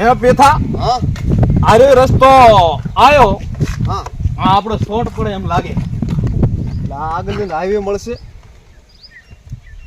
હે પેથા હા. આરે રસ્તો આયો. હા. આ આપણો શોર્ટ પડે એમ લાગે. એટલે આ આગળ હાઈવે મળશે.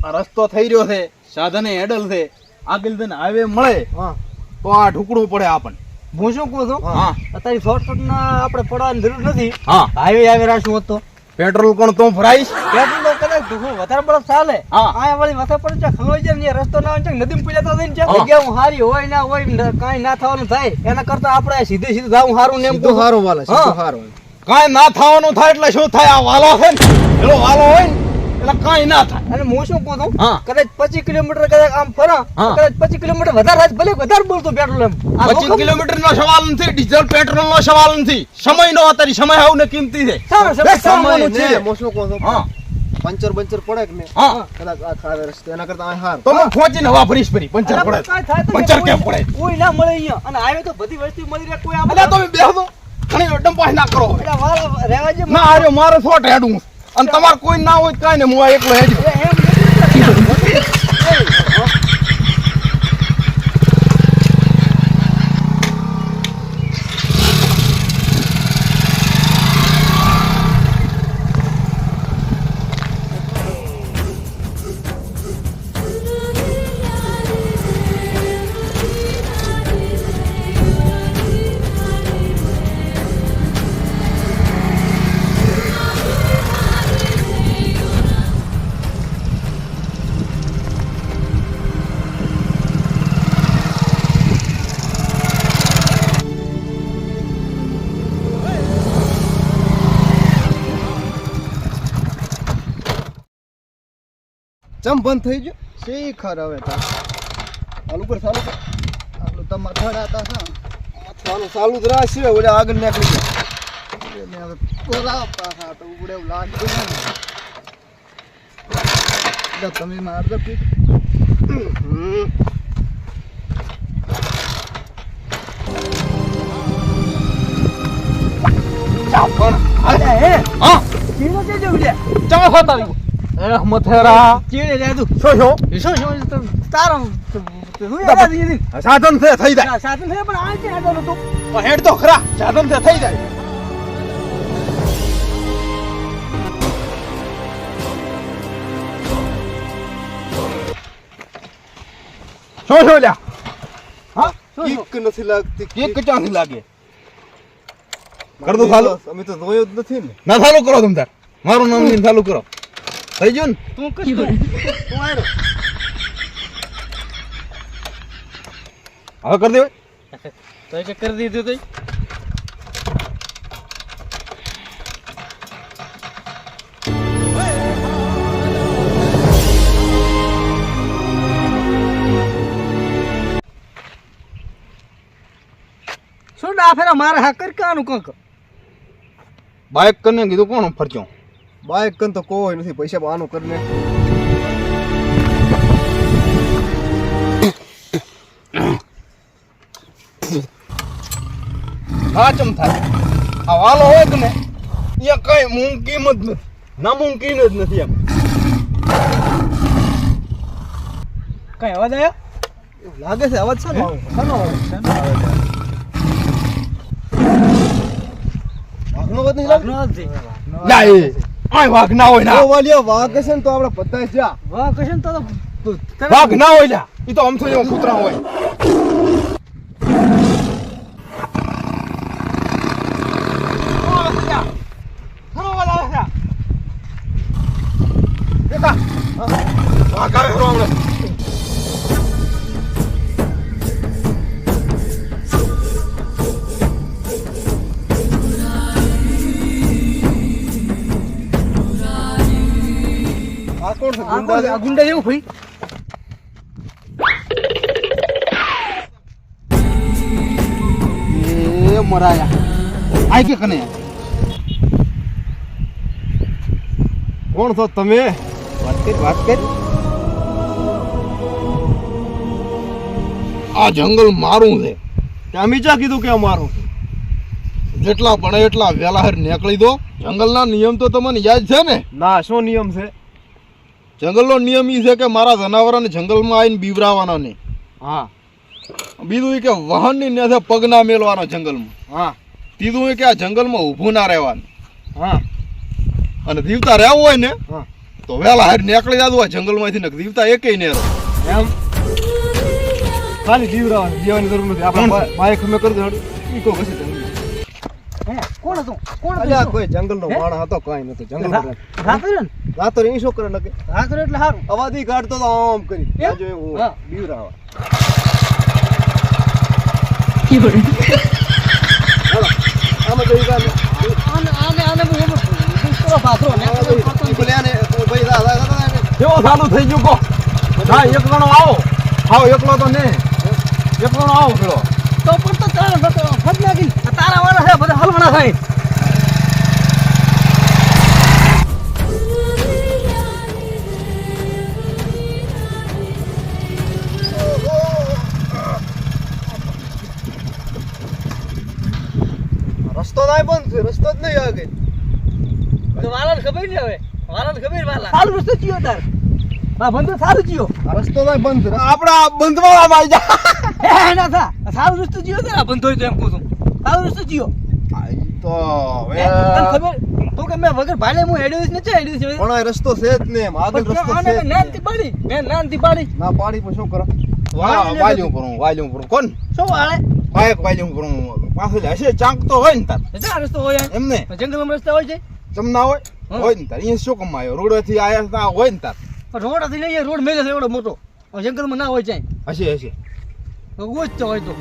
આ રસ્તો થઈ રહ્યો છે. સાધને હેડલ છે. આગળ દિન હાઈવે મળે. હા. તો આ ઢુકડું પડે આપણને. હું શું કહું છું? હા. અત્યારે શોર્ટકટ ના આપણે પડવાની જરૂર નથી. હા. હાઈવે હાઈવે રાખશું હોત તો. પેટ્રોલ કોણ તું ભરાઈશ પેટ્રોલ તો કદાચ ધૂળ વધારે બરફ ચાલે હા. આ વાળી માથા પર છે ખલોઈ જાય ને રસ્તો ના હોય છે નદીમાં પીલા તો થઈને છે. જગ્યા હું હારી હોય ના હોય કાંઈ ના થવાનું થાય એના કરતા આપણે સીધે સીધું જાવ હારું ને એમ તો હારું વાલે હા. હારું કાંઈ ના થવાનું થાય એટલે શું થાય આ વાલો છે ને એનો વાલો હોય ને એટલે કઈ ના થાય. અને હું શું કહું છું? કદાચ પચીસ કિલોમીટર કદાચ આમ ફરો કદાચ પચીસ કિલોમીટર વધારે ભલે વધારે બોલતો પેટ્રોલ એમ. પચીસ કિલોમીટર નો સવાલ નથી ડીઝલ પેટ્રોલ નો સવાલ નથી. સમય નો અત્યારે સમય આવું ને કિંમતી છે. સમય, છે હું શું કહું છું? પંચર બંચર પડે કે ને હા. કદાચ આ ખાવે રસ્તે એના કરતા આ હાર. તો હું હવા ફરીશ ફરી પંચર પડે. પંચર કેમ પડે? કોઈ ના મળે અહીંયા. અને હાઈવે તો બધી વસ્તુ મળી રહે કોઈ બેહો ઘણી અડ્ડમ ના કરો. એટલે વાળા રહેવા જે ના આર્યો મારે શોર્ટ હેડું અને તમારે કોઈ ના હોય કાંઈ ને હું એકલો હેડ્યો. ચમ બંધ થઈ ગયો. શીખર હવે ચાલુ કર ચાલુ કર. તમે તો મથાડા હતા હા ચાલુ ચાલુ જ રાખશે ઓલે આગળ નીકળી એને હવે બોલાવ પાછા તો ઉડે એવું લાગતું એટલે તમે મારજો પીક પણ. અલ્યા, હે? હા? ચીનો છે જો ઉડ્યા. ચા ખાતા એ મથેરા. લે તું. શું શું? શું શું? તો તારો તું. સાધન છે થઈ જાય. ના, સાધન છે પણ આ આગળ હતું? પણ હેડ તો ખરા સાધન છે થઈ જાય. શું શું લ્યા? હા? કિક નથી લાગતી એક નથી લાગે? કર દો ચાલુ? અમે તો જોયો જ નથી ને. ના ચાલુ કરો તમ તાર. મારું નામ લઈને ચાલુ કરો. થઈ ગયું ને તું કશ તું? આયરો. હવે કરી દેવાય તો કે કરી દીધું તોય. શું ના ફેરા મારે હા કર કાનું કંક બાઇક કરીને કીધું કોણ ફરચ્યો બાઇક કન તો કોઈ નથી પૈસા આનું કરીને હા ચમ થાય આ વાલો હોય કે ને એ કઈ મુમકીન જ નથી નામુમકીન જ નથી એમ કઈ અવાજ આવ્યો એવું લાગે છે અવાજ છે ને આવો? શાનો અવાજ? શાનો આવ્યો? વાઘનો અવાજ નહીં લાગે? વાઘનો છે. ના એ આય વાઘ ના હોય ઓ ના વાલિયા વાઘ હશે ને તો આપણે પતાઈ જા. વાઘ કશે ને તો તો વાઘ ના હોય લ્યા. એ તો આમ એવો કૂતરા હોય. આ ગુંડા જેવું ભાઈ. એ મરાયા. આય કે કને? કોણ છો તમે? વાત કર વાત કર. આ જંગલ મારું છે. અમે ચા કીધું કે અમારું જેટલા બને એટલા વેલા હેર નીકળી દો. જંગલના નિયમ તો તમને યાદ છે ને? ના શું નિયમ છે? જંગલનો નિયમ એ છે કે મારા જનાવરોને જંગલમાં આવીને બીવરાવાના નહીં. હા. બીજું કે વાહનની નેસે પગ ના મેલવાનો જંગલમાં. હા. ત્રીજું એ કે આ જંગલમાં ઊભું ના રહેવાનું. હા. અને દીવતા રહેવું હોય ને હા. તો વહેલા હારી નીકળી જતું હોય જંગલમાંથી ને દીવતા એકેય ને રહો. એમ? ખાલી જીવરાવાનું જીવવાની જરૂર નથી. આપણે બાઈક અમે કરી દઉં ઈ કો કશે તમે હે કોણ હતું? કોણ અલ્યા કોઈ જંગલનો વાણ હતો કઈ નતો જંગલ રાત્રે ને? રાતો એ છોકરા નકે? રાત્રે એટલે સારું અવાદી કાઢતો તો આમ કરી. આજો ત્યાં જોયું હું. કી બીવરાવા આમ કાંઈ નહીં. આને આને આને હું દુષ્કરો પાથરો ને. ઈ ને ભાઈ દા- દા- કેવો ચાલુ થઈ ગયો કો હા એક ગણો આવો. આવો એકલો તો ને. એક જણો આવો પેલો. તો પણ તો તારા ફટ લાગી તારા વાળા છે બધા થાય રસ્તો નાય બંધ છે રસ્તો જ નહીં આગળ. તો ખબર ને હવે? વાલાને ખબર વાલા. સારું રસ્તો ચિયો તાર. આ બંધો સારું ચિયો આ રસ્તો નાય બંધ આપડા બંધવાળા આવી જા. હે ના થા. સારું રસ્તો ચિયો તાર આ બંધો હોય તો એમ કહું છું. સારું રસ્તો ચિયો તો હે, તને ખબર? તું કે મેં વગર ભાલે હું હેડ્યો જ નથી હેડ્યો પણ આ રસ્તો છે જ એમ આગળ રસ્તો છે. નાનથી પાડી મેં નાનથી પાડી. ના પાડી પણ શું કરો? વાલ્યું પર વાલ્યું પર કોણ? શું વાળે? બાઈક વાલ્યું પર પાછળ હશે ચાંક તો હોય ને તાર. જા રસ્તો હોય એમ. એમને જંગલમાં રસ્તા હોય છે? જમના હોય હોય ને તાર. અહીંયા શું કમાયો રોડથી આયા તા હોય ને તાર. રોડથી રોડ મેલે છે એવડો મોટો. જંગલમાં ના હોય ચાઈ હશે હશે. ગોચ તો હોય તો.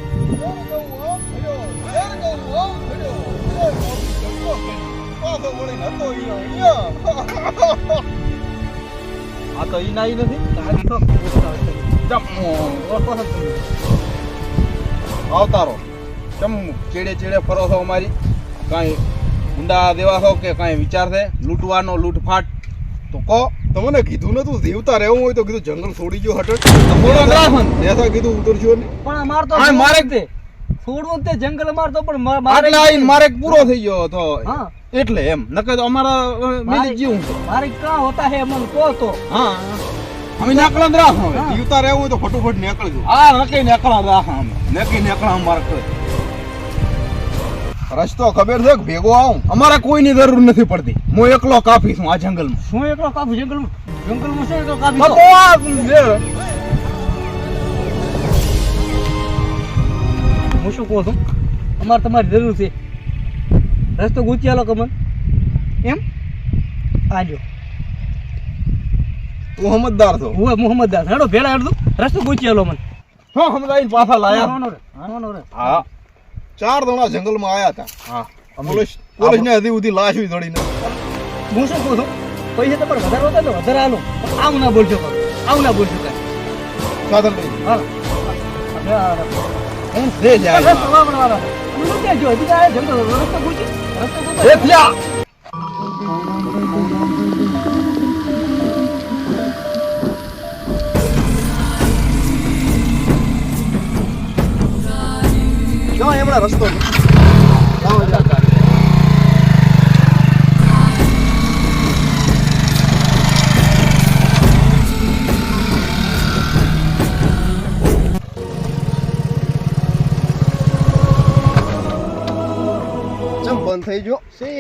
આ તો ઈ નાઈ નથી. તારી તો આવતારો ચમ ચેડે ચેડે ફરો છો અમારી? કાંઈ ઊંડા દેવા છો કે કાંઈ વિચાર છે? લૂંટવાનો લૂંટફાટ? તો કહો. તમને કીધું નતું જીવતા રહેવું હોય તો કીધું જંગલ છોડી ગયો હટટ થોડો ગ્રાફન એસા કીધું ઉતરજો ને. પણ અમાર મારતો હા, મારે- તે છોડવું તે જંગલ મારતો પણ મારે આટલા મારે પૂરો થઈ ગયો હતો. એટલે એમ. નકર તો અમારા મિલી જીવું મારે કા હોતા હે મન કો તો. હા. અમે નાકળા રાખો હવે. જીવતા રહેવું તો ફટોફટ નીકળજો. હા નક્કી નીકળા રાખો અમે. નક્કી નીકળા અમારે રસ્તો ખબર છે કે ભેગો આવું? અમારે કોઈની જરૂર નથી પડતી. હું એકલો કાફી છું આ જંગલમાં. શું એકલો કાપી જંગલમાં જંગલમાં શું એકલો કાફી તો હું શું કહું છું. અમારે તમારી જરૂર છે. રસ્તો ગૂંચી આલો કમન એમ? આજો. મોહમ્મદદાર છો? હું મોહમ્મદદાર હેડો ભેળા હેડો રસ્તો ગૂંચી આલો મને. હા સમજાઈને પાછા લાયા. હા. ચાર દણા જંગલમાં આયા હતા. હા. પોલીસ પોલીસ ને હજી સુધી લાશ ધોડીને હું શું કહું છું? પૈસા તમારે વધારે હતા તો વધારે આલો. આવું ના બોલજો આવું ના બોલજો કાંઈ સાધન હું નથી જો હજી આ જંગલ રસ્તો ગૂંચી રસ્તો એ થયા જો એમણા રસ્તો?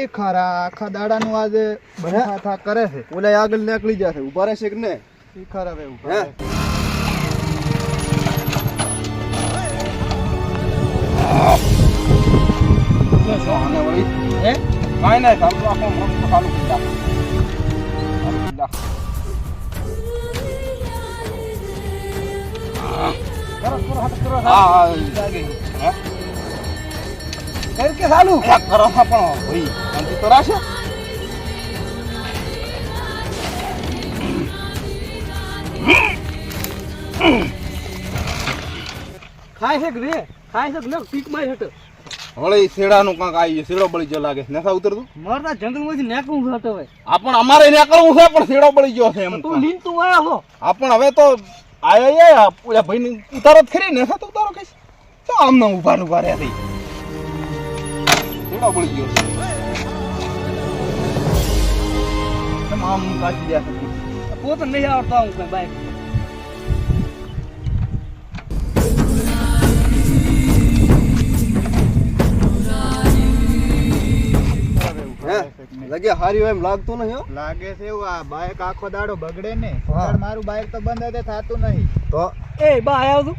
ખરા આખા દાડાનું આજે બંધા થા કરે છે ઓલા આગળ નીકળી જશે ઊભા રહેશે કે ને શી ખરા હે ઊભા હે કાંઈ મસ્ત ચાલુ કરી નાખો. ચાલુ કરી. હા હા લાગે. હે? કઈ કે સાલું કરો પણ ભાઈ શાંતિ તો રાખો. ખાય છે રે ખાય છે કે પીકમાં હટ વળી શેડાનું કાંક આવી શેડો બળી ગયો લાગે. નેસા ઉતરતું મારતા જંગલમાંથી નાખવું હટ હવે. આ પણ અમારે કરવું છે પણ શેડો બળી ગયો છે એમ તું લીન તું આયા હો. આ પણ હવે તો આયા આયા. ઓલા ભાઈ ઉતારો જ ખરી. ને તો ઉતારો કઈશ. તો આમ ના ઊભા ઊભા રહ્યા બબળી ગયો તમામ કાચી ગયા પોતે નહીં આવડતો હું કઈ બાઈક. લાગે હારી એમ લાગતું નહીં લાગે છે એવું આ બાઈક આખો દાડો બગડે ને પણ મારું બાઈક તો બંધ હતે થાતું નહીં. તો? એ બા આવ્યો તું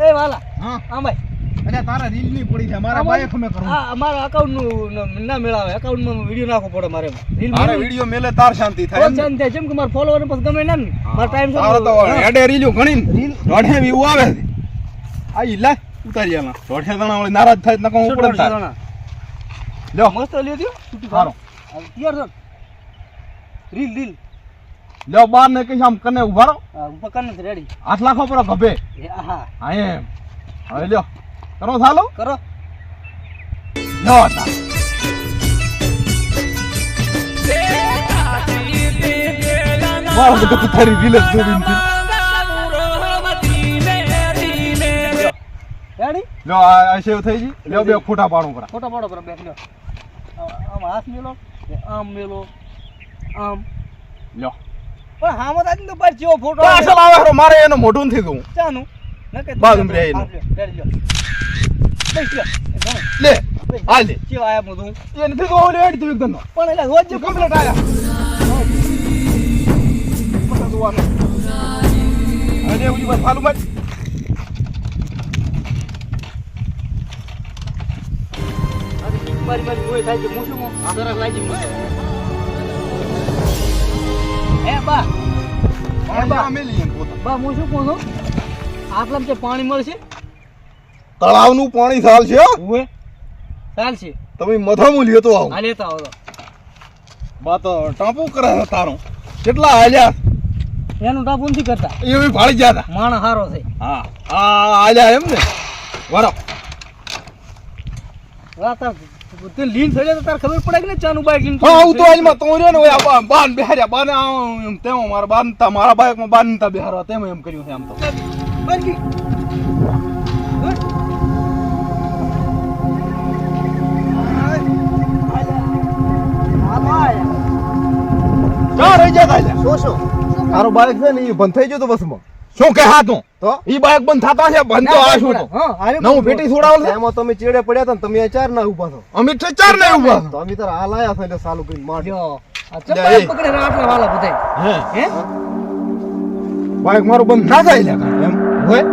એ વાલા હા. હા ભાઈ અરે તારા રીલની પડી છે. મારા બાઈક અમે કરું. આ અમારા અકાઉન્ટનું ના મેળાવે. અકાઉન્ટમાં વીડિયો નાખવો પડે મારે. રીલ વીડિયો મેલે તાર શાંતિ થાય ને? થાય. જેમ કે મારા ફોલોવર પછી ગમે ના ને. મારા ટાઈમ તારે તો હેડે રીલ્યો ઘણી દોઢે વ્યૂ આવે. આ ઈ ઉતારી આલા દોઢે જણા વળી નારાજ થાય ઉપડે જ લ્યો. મસ્ત લ્યો સારો રીલ રીલ. લ્યો બાર ને કઈ આમ કને ઊભા રહો. રેડી આઠ લાખો પર ગભે. હા. હા એમ. હવે લ્યો. કરો ચાલો. કરો. તા મારો બધું તારી રીલ જ જોઈને થી. રેડી લ્યો આ સેવ થઈ ગઈ. લ્યો બે ફોટા પાડું કરા ફોટો પાડો પર બેઠ લ્યો. આમ હાથ મેલો ને આમ મેલો આમ. લ્યો. પણ હામાં તાજી તો પાર ચેવો ફોટો પાછળ આવે મારે એનો મોઢું થઈ દઉં ચાનું. એનું. લ્યો એ ભણો. લે આ લે ચેવો આયા બધું એ નથી તો ઓલે હેડ તું એકદમ પણ એટલે રોજ જે કમ્પ્લીટ આયા. પતા જોવાનું અરે ઉજી બસ ચાલુ મત મારી મારી કોઈ થાય છે મૂછું સરસ લાગી મને એ બા. બા. મેલી પોતા. બા હું શું કહું છું આટલામાં જે પાણી મળશે? તળાવનું પાણી સાલ છે હો. ઉવે છે. તમે મથામું લ્યો તો આવું. આ લેતા આવો બા તો ટાપુ કરે તારો. કેટલા હાલ્યા? એનું ટાપુ નથી કરતા. એ બી ભાળી ગયા હતા. માણ હારો છે. હા આ હાલ્યા એમ ને. વરો. વાતા તે લીન થઈ જાય તો તારે ખબર પડે કે ને ચાનું બાઈક લીન હા હું તો હાલમાં તો રહ્યો ને ઓય આ બાન બેહાર્યા. બાન તેમ મારા બાન તા મારા બાઈકમાં બાન તા બેહારવા તેમ એમ કર્યું છે આમ તો. બંધ શું તારો બાઈક છે ને એ બંધ થઈ ગયો તો બસમાં. શું કે હા તું? તો? ઈ બાઈક બંધ થતા છે બંધ તો આ શું તો. હા, નવું પેટી છોડાવલ છે? એમાં તમે ચેડે પડ્યા હતા તમે આ ચાર ના ઊભા છો. અમે તો ચાર ને ઊભા તો અમે તાર હાલ આયા છે એટલે પકડે વાલા બધાય. હે. હે? મારું બંધ ના થાય એમ? હોય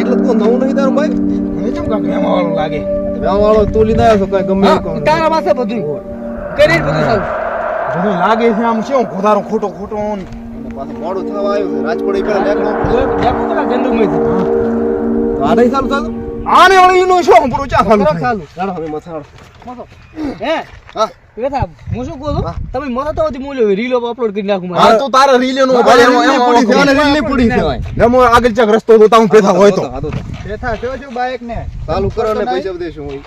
એટલે તો નવું નહીં તારું ભાઈ? મને કેમ એમાં વાળું લાગે? વ્યાહ વાળો તું લીધા આવ્યો કઈ ગમે. તારા પાસે બધું કરી બધું સારું. બધું લાગે છે આમ શું? ખોદારો ખોટો ખોટો પાછું મોડું થવા આવ્યું રાજકોટ પેલા લેકડો તો ગંદુમાંથી. તો આ નહીં આને વળી એનું શું પૂરું ચા કરો થાય? ચાલુ. હવે મથાડ મથો. હે? હા બેઠા, હું શું કહું. તમે મથો તો હજી મૂલ્યો રીલો અપલોડ કરી નાખું મારે. હા તો તારે રીલે નું રીલની પૂરી છે, આને રીલની પૂરી છે ભાઈ. ને હું આગળ ચાક રસ્તો જોતા હું પેથા હોય તો તો તો. બેઠા છો બાઈક ને ચાલુ કરો ને પૈસા દેશું હું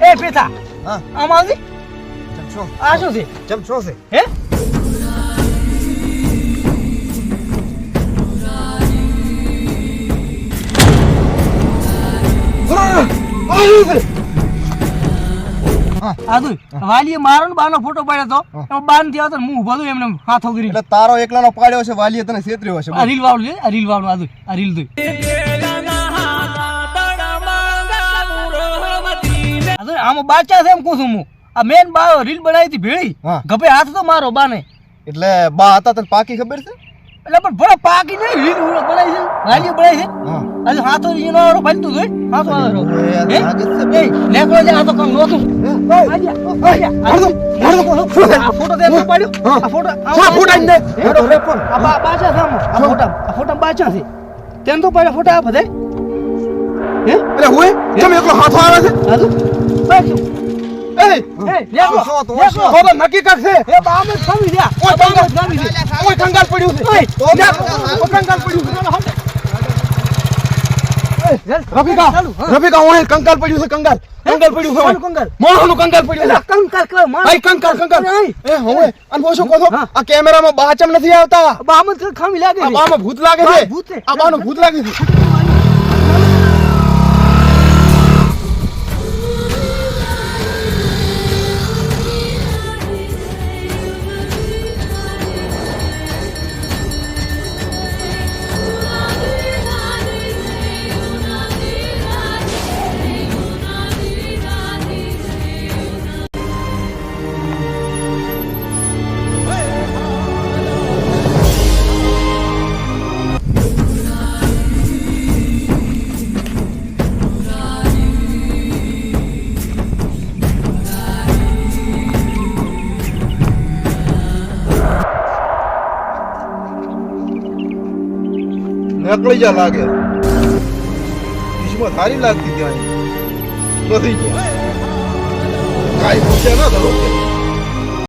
એ પેથા હા આમ આવજી ચમ આ શું છે ચમ છે હે વાલીએ મારો ને બાનો ફોટો પાડ્યો તો બાનથી આવતો હું ઊભો એમને હાથો કરી એટલે તારો એકલાનો પાડ્યો છે વાલીએ તને છેતર્યો છે આ રીલ વાળું આ જોઈ, આ રીલ જોઈ. આ આમાં બાચા છે એમ કહું છું હું. આ મેન બા રીલ બનાવી હતી ભેળી. ગભે હાથ તો મારો બાને. એટલે બા હતા તને પાકી ખબર છે? એટલે પણ ભલે પાકી નહીં રીલ બનાવી છે વાલીએ બનાવી છે. આજે હાથો એનો વાળો બનતું જોઈ હાથો આ છે. એ નેકળો જે હાથો કામ નોતું. આ ફોટો દે પાડ્યો. આ ફોટો આ ફોટો ફોટા ફોટો રે પણ. આ બા- બાચા છે આ ફોટા આ ફોટા બાચા છે. તેમ તો પાડ્યા ફોટા આ બધાય. હે? એટલે હોય? કેમ એકલો હાથો આવે છે? હાથો બાચું. નક્કી કાક છે એ બામ જ ખાવી. ઓય, આ બામ ખાવી. ઓય કંગાલ પડ્યું છે જા, કંગાલ પડ્યું છે. રફીકા. રફીકા ઓય કંકાલ પડ્યું છે કંગાલ કંગાલ પડ્યું છે. કંગાલ? મોણાનું કંગાલ પડ્યું છે કંકાલ કહેવાય, માણસ. ભાઈ કંકાલ કંકાલ એ હવે અને બોસો કહો આ કેમેરામાં બાચમ નથી આવતા બામ જ ખાવી લાગે. બામાં ભૂત લાગે છે. આ બાનો ભૂત લાગે છે જા લાગે. કિસ્મત સારી લાગતી ત્યાં નથી ગયા. કાંઈ પૂછ્યા ના ધરો